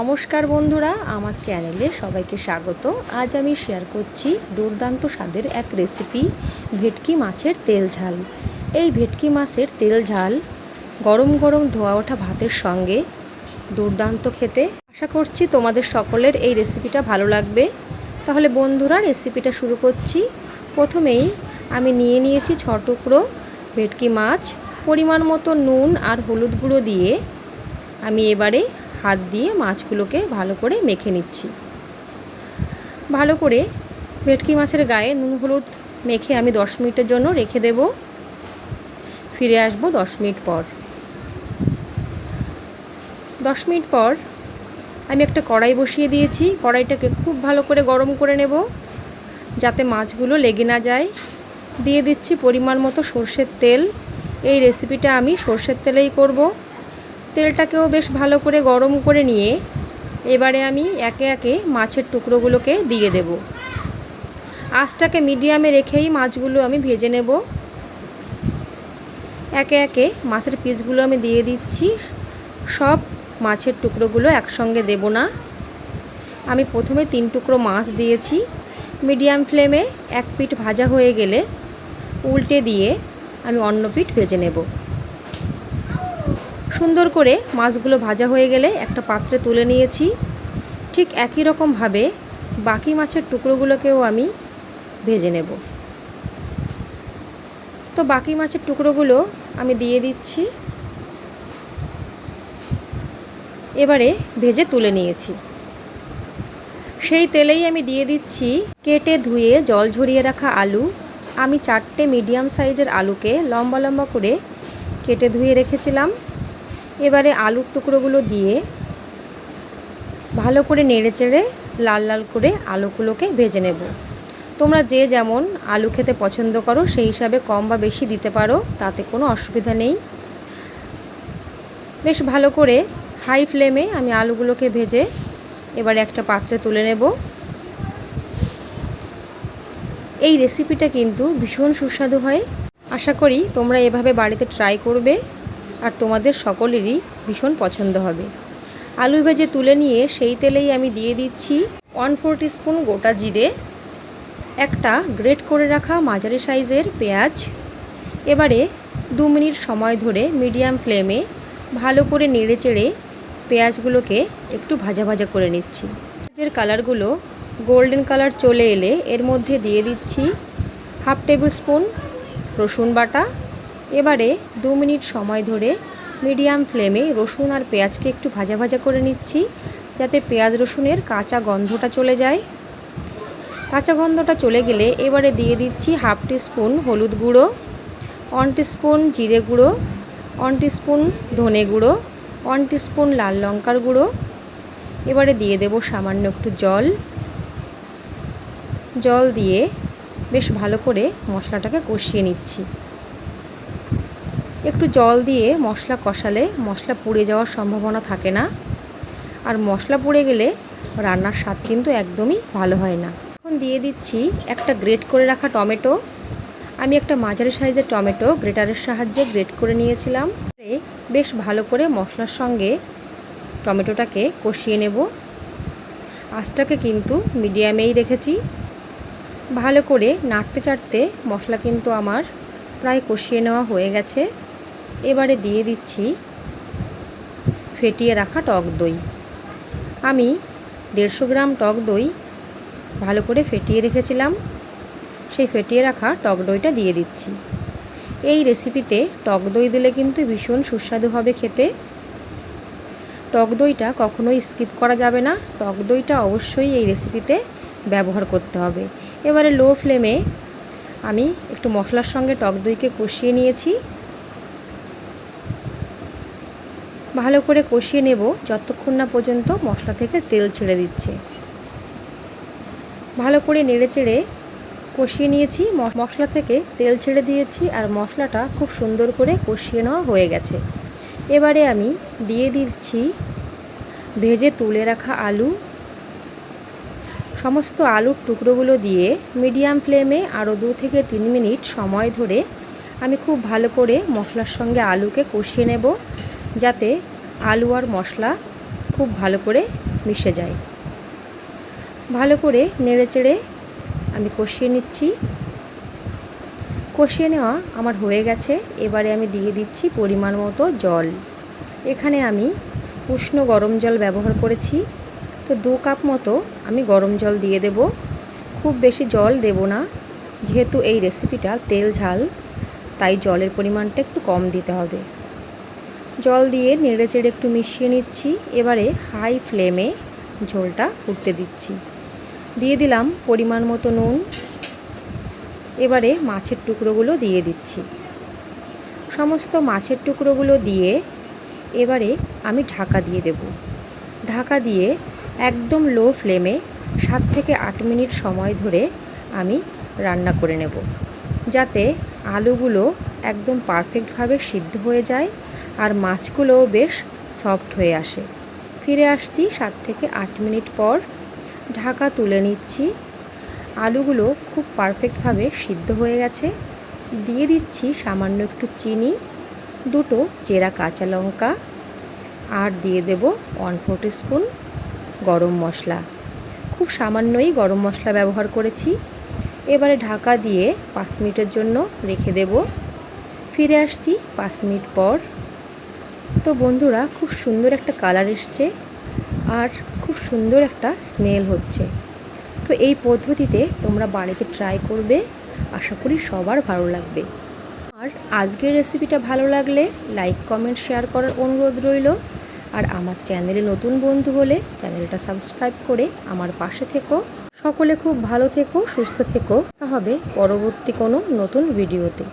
নমস্কার বন্ধুরা, আমার চ্যানেলে সবাইকে স্বাগত। আজ আমি শেয়ার করছি দুর্দান্ত স্বাদের এক রেসিপি ভেটকি মাছের তেল ঝাল। এই ভেটকি মাছের তেল ঝাল গরম গরম ধোয়া ওঠা ভাতের সঙ্গে দুর্দান্ত খেতে। আশা করছি তোমাদের সকলের এই রেসিপিটা ভালো লাগবে। তাহলে বন্ধুরা রেসিপিটা শুরু করছি। প্রথমেই আমি নিয়ে নিয়েছি ছ টুকরো ভেটকি মাছ, পরিমাণ মতো নুন আর হলুদ গুঁড়ো দিয়ে আমি এবারে হাত দিয়ে মাছগুলোকে ভালো করে মেখে নিচ্ছি। ভালো করে ভেটকি মাছের গায়ে নুন, হলুদ মেখে আমি দশ মিনিটের জন্য রেখে দেব। ফিরে আসব দশ মিনিট পর। দশ মিনিট পর আমি একটা কড়াই বসিয়ে দিয়েছি। কড়াইটাকে খুব ভালো করে গরম করে নেব যাতে মাছগুলো লেগে না যায়। দিয়ে দিচ্ছি পরিমাণ মতো সর্ষের তেল। এই রেসিপিটা আমি সর্ষের তেলেই করব। তেলটাকেও বেশ ভালো করে গরম করে নিয়ে এবারে আমি একে একে মাছের টুকরোগুলোকে দিয়ে দেব। আঁচটাকে মিডিয়ামে রেখেই মাছগুলো আমি ভেজে নেব। একে একে মাছের পিসগুলো আমি দিয়ে দিচ্ছি। সব মাছের টুকরোগুলো একসঙ্গে দেব না। আমি প্রথমে তিন টুকরো মাছ দিয়েছি। মিডিয়াম ফ্লেমে এক পিঠ ভাজা হয়ে গেলে উল্টে দিয়ে আমি অন্য পিঠ ভেজে নেব। সুন্দর করে মাছগুলো ভাজা হয়ে গেলে একটা পাত্রে তুলে নিয়েছি। ঠিক একই রকমভাবে বাকি মাছের টুকরোগুলোকেও আমি ভেজে নেব। তো বাকি মাছের টুকরোগুলো আমি দিয়ে দিচ্ছি। এবারে ভেজে তুলে নিয়েছি। সেই তেলেই আমি দিয়ে দিচ্ছি কেটে ধুয়ে জল ঝরিয়ে রাখা আলু। আমি চারটে মিডিয়াম সাইজের আলুকে লম্বা লম্বা করে কেটে ধুয়ে রেখেছিলাম। এবারে আলুর টুকরোগুলো দিয়ে ভালো করে নেড়ে চেড়ে লাল লাল করে আলুগুলোকে ভেজে নেব। তোমরা যে যেমন আলু খেতে পছন্দ করো, সেই হিসাবে কম বা বেশি দিতে পারো, তাতে কোনো অসুবিধা নেই। বেশ ভালো করে হাই ফ্লেমে আমি আলুগুলোকে ভেজে এবারে একটা পাত্রে তুলে নেব। এই রেসিপিটা কিন্তু ভীষণ সুস্বাদু হয়। আশা করি তোমরা এভাবে বাড়িতে ট্রাই করবে। আর তোমাদের সকলেরই ভীষণ পছন্দ হবে। আলু ভেজে তুলে নিয়ে সেই তেলেই আমি দিয়ে দিচ্ছি ওয়ান ফোর স্পুন গোটা জিরে, একটা গ্রেট করে রাখা মাঝারি সাইজের পেঁয়াজ। এবারে দু মিনিট সময় ধরে মিডিয়াম ফ্লেমে ভালো করে নেড়ে চেড়ে পেঁয়াজগুলোকে একটু ভাজা ভাজা করে নিচ্ছি। পেঁয়াজের কালারগুলো গোল্ডেন কালার চলে এলে এর মধ্যে দিয়ে দিচ্ছি হাফ টেবিল স্পুন রসুন বাটা এবারে দু মিনিট সময় ধরে মিডিয়াম ফ্লেমে রসুন আর পেঁয়াজকে একটু ভাজা ভাজা করে নিচ্ছি, যাতে পেঁয়াজ রসুনের কাঁচা গন্ধটা চলে যায়। কাঁচা গন্ধটা চলে গেলে এবারে দিয়ে দিচ্ছি হাফ স্পুন হলুদ গুঁড়ো, ওয়ান স্পুন জিরে গুঁড়ো, ওয়ান স্পুন ধনে গুঁড়ো, ওয়ান স্পুন লাল লঙ্কার গুঁড়ো। এবারে দিয়ে দেব সামান্য একটু জল। জল দিয়ে বেশ ভালো করে মশলাটাকে কষিয়ে নিচ্ছি। একটু জল দিয়ে মশলা কষালে মশলা পুড়ে যাওয়ার সম্ভাবনা থাকে না। আর মশলা পুড়ে গেলে রান্নার স্বাদ কিন্তু একদমই ভালো হয় না। এখন দিয়ে দিচ্ছি একটা গ্রেট করে রাখা টমেটো। আমি একটা মাঝারি সাইজের টমেটো গ্রেটারের সাহায্যে গ্রেট করে নিয়েছিলাম। বেশ ভালো করে মশলার সঙ্গে টমেটোটাকে কষিয়ে নেব। আঁচটাকে কিন্তু মিডিয়ামেই রেখেছি। ভালো করে নাড়তে চাড়তে মশলা কিন্তু আমার প্রায় কষিয়ে নেওয়া হয়ে গেছে। এবারে দিয়ে দিচ্ছি ফেটিয়ে রাখা টক দই। আমি দেড়শো গ্রাম টক দই ভালো করে ফেটিয়ে রেখেছিলাম। সেই ফেটিয়ে রাখা টক দইটা দিয়ে দিচ্ছি। এই রেসিপিতে টক দই দিলে কিন্তু ভীষণ সুস্বাদু হবে খেতে। টক দইটা কখনোই স্কিপ করা যাবে না। টক দইটা অবশ্যই এই রেসিপিতে ব্যবহার করতে হবে। এবারে লো ফ্লেমে আমি একটু মশলার সঙ্গে টক দইকে কষিয়ে নিয়েছি। ভালো করে কষিয়ে নেব যতক্ষণ না পর্যন্ত মশলা থেকে তেল ছেড়ে দিচ্ছে। ভালো করে নেড়ে চেড়ে কষিয়ে নিয়েছি মশলা থেকে তেল ছেড়ে দিয়েছি আর মশলাটা খুব সুন্দর করে কষিয়ে নেওয়া হয়ে গেছে। এবারে আমি দিয়ে দিচ্ছি ভেজে তুলে রাখা আলু। সমস্ত আলুর টুকরোগুলো দিয়ে মিডিয়াম ফ্লেমে আরও দু থেকে তিন মিনিট সময় ধরে আমি খুব ভালো করে মশলার সঙ্গে আলুকে কষিয়ে নেব। যাতে আলু আর মশলা খুব ভালো করে মিশে যায়। ভালো করে নেড়ে চেড়ে আমি কষিয়ে নিচ্ছি। কষিয়ে নেওয়া আমার হয়ে গেছে। এবারে আমি দিয়ে দিচ্ছি পরিমাণ মতো জল। এখানে আমি উষ্ণ গরম জল ব্যবহার করেছি। তো দু কাপ মতো আমি গরম জল দিয়ে দেব। খুব বেশি জল দেব না। যেহেতু এই রেসিপিটা তেল ঝাল, তাই জলের পরিমাণটা একটু কম দিতে হবে। জল দিয়ে নেড়ে চেড়ে একটু মিশিয়ে নিচ্ছি। এবারে হাই ফ্লেমে ঝোলটা ফুটতে দিচ্ছি। দিয়ে দিলাম পরিমাণ মতো নুন। এবারে মাছের টুকরোগুলো দিয়ে দিচ্ছি। সমস্ত মাছের টুকরোগুলো দিয়ে এবারে আমি ঢাকা দিয়ে দেব। ঢাকা দিয়ে একদম লো ফ্লেমে সাত থেকে আট মিনিট সময় ধরে আমি রান্না করে নেব। যাতে আলুগুলো একদম পারফেক্টভাবে সিদ্ধ হয়ে যায় আর মাছগুলোও বেশ সফট হয়ে আসে। ফিরে আসছি সাত থেকে আট মিনিট পর। ঢাকা তুলে নিচ্ছি। আলুগুলো খুব পারফেক্টভাবে সিদ্ধ হয়ে গেছে। দিয়ে দিচ্ছি সামান্য একটু চিনি, দুটো চেরা কাঁচা লঙ্কা, আর দিয়ে দেব ওয়ান ফোর স্পুন গরম মশলা। খুব সামান্যই গরম মশলা ব্যবহার করেছি। এবারে ঢাকা দিয়ে পাঁচ মিনিটের জন্য রেখে দেব। ফিরে আসছি পাঁচ মিনিট পর। তো বন্ধুরা, খুব সুন্দর একটা কালার এসছে আর খুব সুন্দর একটা স্মেল হচ্ছে। তো এই পদ্ধতিতে তোমরা বাড়িতে ট্রাই করবে, আশা করি সবার ভালো লাগবে। আর আজকের রেসিপিটা ভালো লাগলে লাইক কমেন্ট শেয়ার করার অনুরোধ রইল। আর আমার চ্যানেলে নতুন বন্ধু হলে চ্যানেলটা সাবস্ক্রাইব করে আমার পাশে থেকো। সকলে খুব ভালো থেকো, সুস্থ থেকো। হবে পরবর্তী কোনো নতুন ভিডিওতে